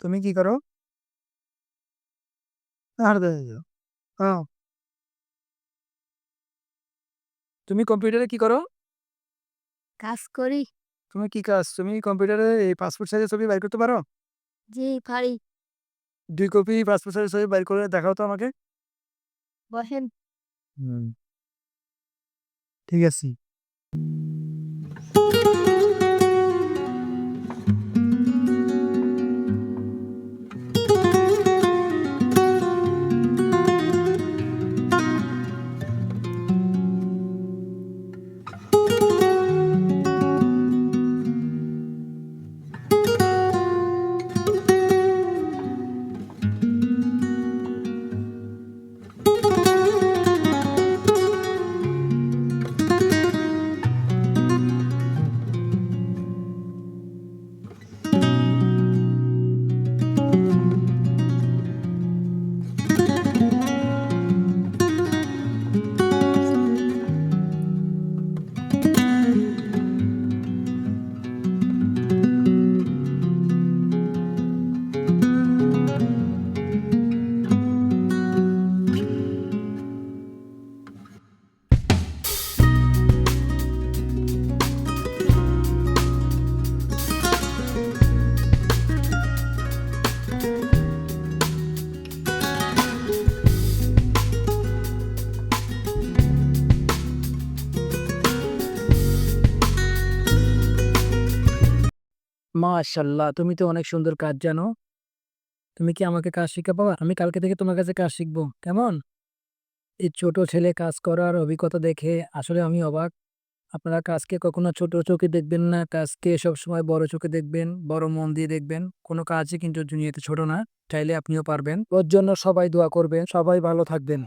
তুমি কি করো? তুমি কম্পিউটারে কি করো? কাজ করি। তুমি কি কাজ? তুমি কম্পিউটারে এই পাসপোর্ট সাইজের ছবি বাইর করতে পারো? জি পারি। দুই কপি পাসপোর্ট সাইজের ছবি বাইর করে দেখাও তো আমাকে। বসেন। হুম। ঠিক আছে। মাশাল্লাহ, তুমি তো অনেক সুন্দর কাজ জানো। তুমি কি আমাকে কাজ শিখাবো? আমি কালকে থেকে তোমার কাছে কাজ শিখব। কেমন? এই ছোট ছেলে কাজ করার অভিজ্ঞতা দেখে আসলে আমি অবাক। আপনারা কাজকে কখনো ছোট চোখে দেখবেন না, কাজকে সবসময় বড় চোখে দেখবেন, বড় মন দিয়ে দেখবেন। কোনো কাজই কিন্তু দুনিয়াতে ছোট না, চাইলে আপনিও পারবেন। ওর জন্য সবাই দোয়া করবেন, সবাই ভালো থাকবেন।